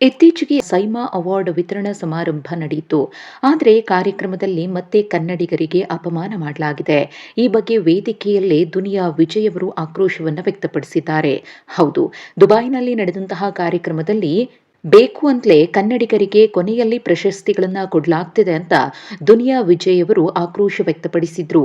ಇತ್ತೀಚೆಗೆ ಸೈಮಾ ಅವಾರ್ಡ್ ವಿತರಣಾ ಸಮಾರಂಭ ನಡೆಯಿತು. ಆದರೆ ಕಾರ್ಯಕ್ರಮದಲ್ಲಿ ಮತ್ತೆ ಕನ್ನಡಿಗರಿಗೆ ಅಪಮಾನ ಮಾಡಲಾಗಿದೆ. ಈ ಬಗ್ಗೆ ವೇದಿಕೆಯಲ್ಲೇ ದುನಿಯಾ ವಿಜಯ್ ಅವರು ಆಕ್ರೋಶವನ್ನು ವ್ಯಕ್ತಪಡಿಸಿದ್ದಾರೆ. ಹೌದು, ದುಬೈನಲ್ಲಿ ನಡೆದಂತಹ ಕಾರ್ಯಕ್ರಮದಲ್ಲಿ ಬೇಕು ಅಂತಲೇ ಕನ್ನಡಿಗರಿಗೆ ಕೊನೆಯಲ್ಲಿ ಪ್ರಶಸ್ತಿಗಳನ್ನು ಕೊಡಲಾಗ್ತಿದೆ ಅಂತ ದುನಿಯಾ ವಿಜಯ್ ಅವರು ಆಕ್ರೋಶ ವ್ಯಕ್ತಪಡಿಸಿದ್ರು.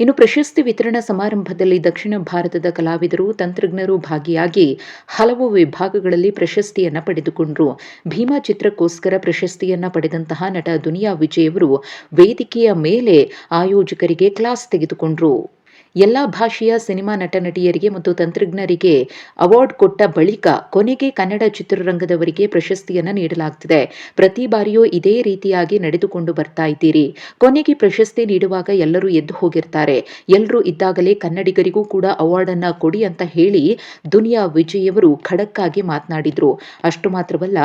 ಇನ್ನು ಪ್ರಶಸ್ತಿ ವಿತರಣಾ ಸಮಾರಂಭದಲ್ಲಿ ದಕ್ಷಿಣ ಭಾರತದ ಕಲಾವಿದರು, ತಂತ್ರಜ್ಞರು ಭಾಗಿಯಾಗಿ ಹಲವು ವಿಭಾಗಗಳಲ್ಲಿ ಪ್ರಶಸ್ತಿಯನ್ನು ಪಡೆದುಕೊಂಡರು. ಭೀಮಾ ಚಿತ್ರಕ್ಕೋಸ್ಕರ ಪ್ರಶಸ್ತಿಯನ್ನ ಪಡೆದಂತಹ ನಟ ದುನಿಯಾ ವಿಜಯ್ ಅವರು ವೇದಿಕೆಯ ಮೇಲೆ ಆಯೋಜಕರಿಗೆ ಕ್ಲಾಸ್ ತೆಗೆದುಕೊಂಡ್ರು. ಎಲ್ಲ ಭಾಷೆಯ ಸಿನಿಮಾ ನಟ ನಟಿಯರಿಗೆ ಮತ್ತು ತಂತ್ರಜ್ಞರಿಗೆ ಅವಾರ್ಡ್ ಕೊಟ್ಟ ಬಳಿಕ ಕೊನೆಗೆ ಕನ್ನಡ ಚಿತ್ರರಂಗದವರಿಗೆ ಪ್ರಶಸ್ತಿಯನ್ನು ನೀಡಲಾಗ್ತಿದೆ. ಪ್ರತಿ ಬಾರಿಯೂ ಇದೇ ರೀತಿಯಾಗಿ ನಡೆದುಕೊಂಡು ಬರ್ತಾ ಇದ್ದೀರಿ. ಕೊನೆಗೆ ಪ್ರಶಸ್ತಿ ನೀಡುವಾಗ ಎಲ್ಲರೂ ಎದ್ದು ಹೋಗಿರ್ತಾರೆ. ಎಲ್ಲರೂ ಇದ್ದಾಗಲೇ ಕನ್ನಡಿಗರಿಗೂ ಕೂಡ ಅವಾರ್ಡ್ ಅನ್ನ ಕೊಡಿ ಅಂತ ಹೇಳಿ ದುನಿಯಾ ವಿಜಯ್ ಅವರು ಖಡಕ್ಕಾಗಿ ಮಾತನಾಡಿದ್ರು. ಅಷ್ಟು ಮಾತ್ರವಲ್ಲ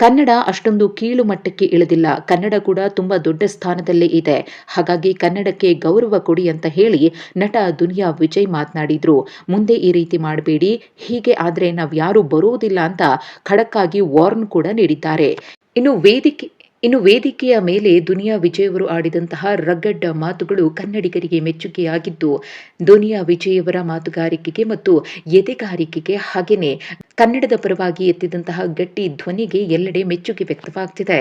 ಕನ್ನಡ ಅಷ್ಟೊಂದು ಕೀಳು ಮಟ್ಟಕ್ಕೆ ಇಳಿದಿಲ್ಲ. ಕನ್ನಡ ಕೂಡ ತುಂಬಾ ದೊಡ್ಡ ಸ್ಥಾನದಲ್ಲೇ ಇದೆ. ಹಾಗಾಗಿ ಕನ್ನಡಕ್ಕೆ ಗೌರವ ಕೊಡಿ ಅಂತ ಹೇಳಿ ನಟ ದುನಿಯಾ ವಿಜಯ್ ಮಾತನಾಡಿದ್ರು. ಮುಂದೆ ಈ ರೀತಿ ಮಾಡಬೇಡಿ. ಹೀಗೆ ಆದರೆ ನಾವು ಯಾರು ಬರುವುದಿಲ್ಲ ಅಂತ ಖಡಕ್ಕಾಗಿ ವಾರ್ನ್ ಕೂಡ ನೀಡಿದ್ದಾರೆ. ಇನ್ನು ವೇದಿಕೆ ಇನ್ನು ವೇದಿಕೆಯ ಮೇಲೆ ದುನಿಯಾ ವಿಜಯವರು ಆಡಿದಂತಹ ರಗ್ಗಡ್ಡ ಮಾತುಗಳು ಕನ್ನಡಿಗರಿಗೆ ಮೆಚ್ಚುಗೆಯಾಗಿದ್ದು, ದುನಿಯಾ ವಿಜಯವರ ಮಾತುಗಾರಿಕೆಗೆ ಮತ್ತು ಎದೆಗಾರಿಕೆಗೆ ಹಾಗೆಯೇ ಕನ್ನಡದ ಪರವಾಗಿ ಎತ್ತಿದಂತಹ ಗಟ್ಟಿ ಧ್ವನಿಗೆ ಎಲ್ಲೆಡೆ ಮೆಚ್ಚುಗೆ ವ್ಯಕ್ತವಾಗ್ತಿದೆ.